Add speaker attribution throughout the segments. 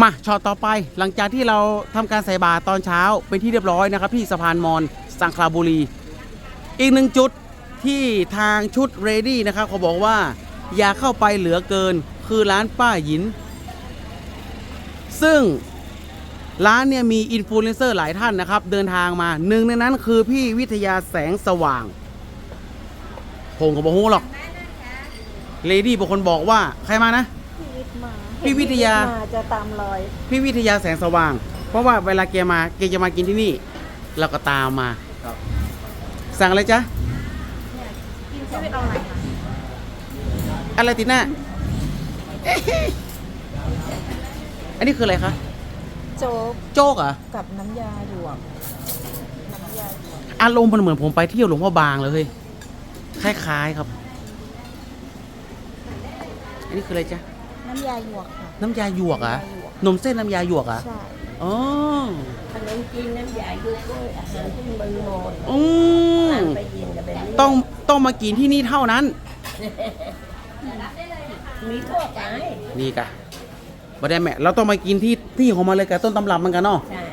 Speaker 1: มาช็อตต่อไปหลังจากที่เราทำการใส่บาตรตอนเช้าเป็นที่เรียบร้อยนะครับ ที่สะพานมอนสังขลาบุรี อีกหนึ่งจุดที่ทางชุดเรดี้นะครับเขาบอกว่า อย่าเข้าไปเหลือเกินคือร้านป้าหยิน ซึ่งร้านเนี่ยมีอินฟลูเอนเซอร์หลายท่านนะครับ เดินทางมาหนึ่งในนั้นคือพี่วิทยาแสงสว่างผมก็บอกฮู้หรอกเลดี้เป็นคนบอกว่าใครมานะ
Speaker 2: พี่วิทย์มา
Speaker 1: พี่วิทยา
Speaker 2: เห็นพี่วิทย์มาจะตามรอย
Speaker 1: พี่วิทยาแสงสว่าง เพราะว่าเวลาแกมาแกจะมากินที่นี่ เราก็ตามมา
Speaker 3: ครับ
Speaker 1: สั่งอะไรจ๊ะ
Speaker 2: พี่วิทย์เอาอะไรคะ
Speaker 1: อะไรติดหน้าอันนี้คืออะไรคะ
Speaker 2: โจ๊ก
Speaker 1: โจ๊กเหรอ
Speaker 2: กับน้ำยาหยวกน้ำยาหยวก
Speaker 1: อารมณ์มันเหมือนผมไปเที่ยวหลวงพ่อบางเลยเฮ้ยคล้ายๆครับ อันนี้คืออะไรจ๊ะ
Speaker 2: น้ำยาหยวกค่ะ
Speaker 1: น้ำยาหยวกเหรอะ
Speaker 2: น้ำยาหยวก
Speaker 1: นมเส้นน้ำยาหยวกเหรอะ
Speaker 2: ใช่
Speaker 1: อ๋อ
Speaker 4: ขนมจีนน้ำยายุกด้วยอาหารที่เมืองโนน
Speaker 1: อืม
Speaker 4: ร้านไปยินกับแบบนี้
Speaker 1: ต้องต้องมากินที่นี่เท่านั้น
Speaker 4: มีทั่วไป
Speaker 1: นี่กะประเด็นแม่เราต้องมากินที่ที่ของมันเลยกับต้นตำรับมันกันเนาะ
Speaker 4: ใช่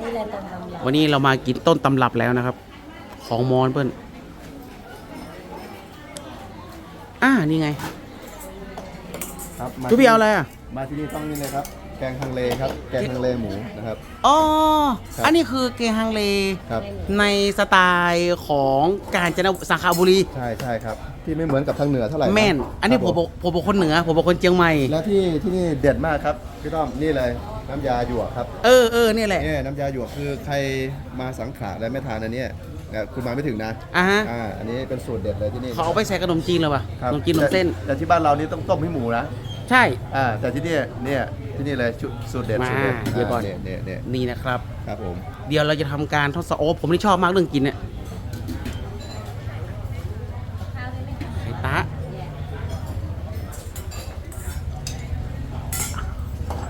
Speaker 4: นี่แหละตรงตำรับ
Speaker 1: วันนี้เรามากินต้นตำรับแล้วนะครับ ของมอนเปิ้ลอ่านี่ไง
Speaker 3: ครับมา
Speaker 1: ทุกพี่เอาอะไรอะ
Speaker 3: มาที่นี่ต้องนี่เลยครับ แกงฮังเลครับ แกงฮังเลหมูนะครับ
Speaker 1: อ๋อ
Speaker 3: ครับ
Speaker 1: อันนี้คือเกฮังเล
Speaker 3: ครับ
Speaker 1: ในสไตล์ของกาญจนบุรีสาขาบุรี
Speaker 3: ใช่ใช่ครับ ที่ไม่เหมือนกับทางเหนือเท่าไหร่ะ
Speaker 1: แม่น อันนี้
Speaker 3: ค
Speaker 1: ผ
Speaker 3: รับ
Speaker 1: มบอกผมเป็นคนเหนือ ผมเป็นคนเชียงใหม่
Speaker 3: และที่ที่นี่เด็ดมากครับพี่ต้อมนี่เลยน้ำยาหยวกครับ
Speaker 1: เออเออนี่แหละ
Speaker 3: เนี่ยน้ำยาหยวกคือใครมาสังขละและไม่ทานอันเนี้ย เนี่ยคุณมาไม่ถึงนะ
Speaker 1: อะฮะ
Speaker 3: อ่าอันนี้เป็นสูตรเด็ดเลยที่นี่
Speaker 1: เขาเอาไปใส่ขนมจีนเลยป่ะ
Speaker 3: ครับ
Speaker 1: ขนมจีนขนมเส้น
Speaker 3: แต่แต่ที่บ้านเรานี่ต้องต้มให้หมูนะ
Speaker 1: ใช่
Speaker 3: อ่าแต่ที่นี่เนี่ยที่นี่เลยชุดสูตรเด็ด
Speaker 1: มา
Speaker 3: สูตรเด็ด
Speaker 1: เดี๋ยวก่อน
Speaker 3: เนี่ยเนี่ยเนี่ย
Speaker 1: นี่นะครับ
Speaker 3: ครับผม
Speaker 1: เดี๋ยวเราจะทำการทดสอบโอ้ผมนี่ชอบมากเรื่องกินเนี่ยไข่ตะ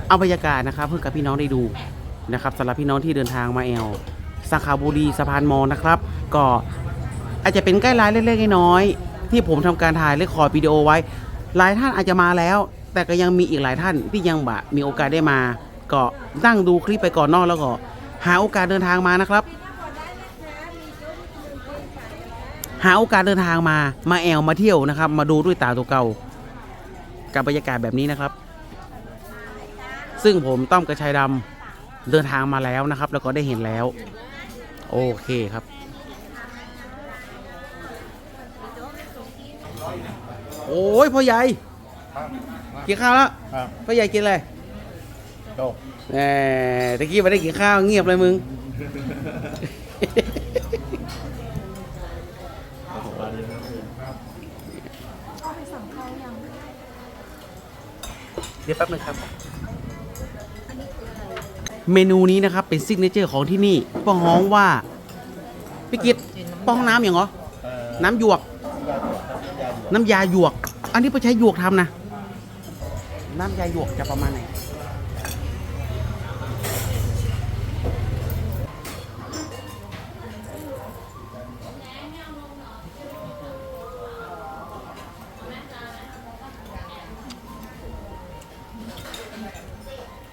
Speaker 1: เอาบรรยากาศนะครับเพื่อกับพี่น้องได้ดูนะครับสำหรับพี่น้องที่เดินทางมาแอลสาขาบุรีสะพานมอญนะครับ ก็อาจจะเป็นใกล้ไลน์เล็กๆน้อยๆที่ผมทำการถ่ายเลคคอวิดีโอไว้ หลายท่านอาจจะมาแล้ว แต่ก็ยังมีอีกหลายท่านที่ยังบะมีโอกาสได้มา ก็นั่งดูคลิปไปก่อนนอกแล้วก็ หาโอกาสเดินทางมานะครับ หาโอกาสเดินทางมามาแอลมาเที่ยวนะครับ มาดูด้วยตาตัวเก่ากับบรรยากาศแบบนี้นะครับ ซึ่งผมต้อมกระชายดำเดินทางมาแล้วนะครับ แล้วก็ได้เห็นแล้ว โอเคครับ โอ้ยพ่อใหญ่กินข้าวแล้ว
Speaker 3: ครับ
Speaker 1: พ่อใหญ่กินอะไร
Speaker 3: โต
Speaker 1: แหมตะกี้ไม่ได้กินข้าวเงียบเลยมึง
Speaker 2: เอาไปสั่งข้าวยัง
Speaker 1: เดี๋ยวแป๊บนึงครับ เมนูนี้นะครับเป็นซิกเนเจอร์ของที่นี่ป้องฮ้องว่าพี่กิตป้องน้ำอย่างเหรอ น้ำหยวก น้ำยาหยวก อันนี้ไปใช้หยวกทำนะ น้ำยาหยวกจะประมาณไหน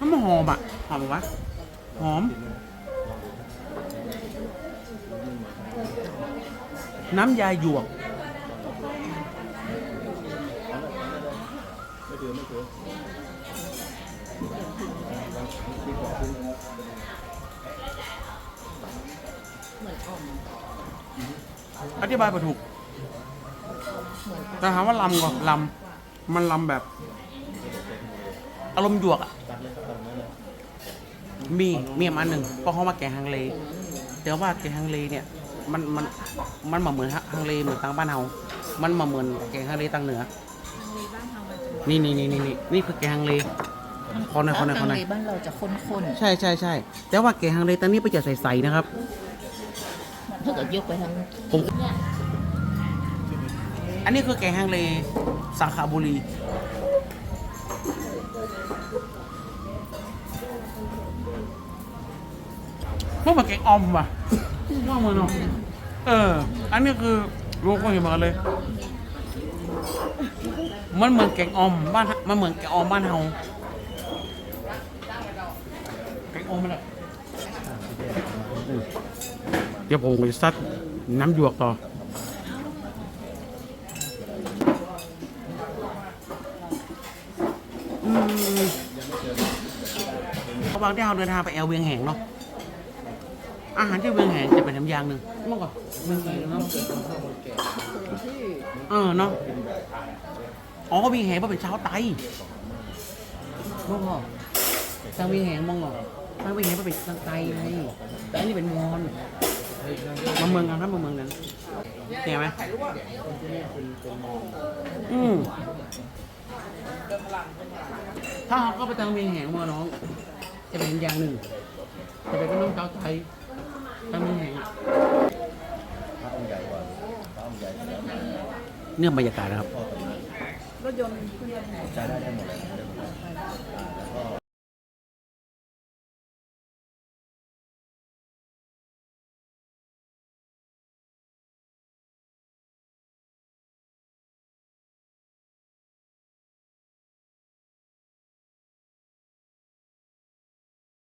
Speaker 1: มันหอมอะ หอมปะวะ หอม น้ำยาหยวก อธิบายไปถูก แต่ถามว่าลำก่อนลำมันลำแบบ อารมณ์หยวกอะมีมีอันหนึ่งเพราะเขามาแกงฮังเล แต่ว่าแกงฮังเลเนี่ย มันมันมันมาเหมือนฮังเลเหมือนทางบ้านเฮามันมาเหมือนแกงฮังเลทางเหนือ นี่นี่นี่นี่นี่นี่คือแกงฮังเลคอหน่อยคอหน่อยคอหน่อย
Speaker 2: บ้านเราจะข้น
Speaker 1: ใช่ใช่ใช่แต่ว่าแกงฮังเลตอนนี้ไปจะใสๆนะครับ
Speaker 4: ๆถ้าเกิดยกไปทาง
Speaker 1: ผมอันนี้คือแกงฮังเลสาขาบุรีพวกมันแกงออมว่ะว่ามันเนาะเออ อันนี้คือรู้ก็เห็นเหมือนกันเลย มันเหมือนแกงออมบ้านมันเหมือนแกงออมบ้านเฮาโอ้มันอะอืมเดี๋ยวผมไปซัดน้ำหยวกต่ออืมเขาบอกที่เราเดินทางไปแอลเวียงแหงเนาะ อาหารที่เวียงแหงจะเป็นน้ำยางหนึ่งเมื่อก่อนเวียงแหงเนาะเออเนาะอ๋อเวียงแหงเพราะเป็นชาวไตเมื่อก่อนทางเวียงแหงมองเหรอทางเวียงแหงเพราะเป็นทางไตไงแต่อันนี้เป็นมอญมาเมืองกันนะมาเมืองนั้นเห็นไหมอืมถ้าเขาก็ไปทางเวียงแหงมาน้อง จะเป็นอย่างหนึ่ง จะเป็นน้องเจ้าไทย ทางเนื้อะ
Speaker 3: พระองค์ใหญ่กว่าพระองค์ใหญ่กว่า
Speaker 1: เนี่ยบรรยากาศนะครับ
Speaker 2: รถยนต์ขึ้นรถแห่
Speaker 3: ใช้ได้หมดเลยแล้วก็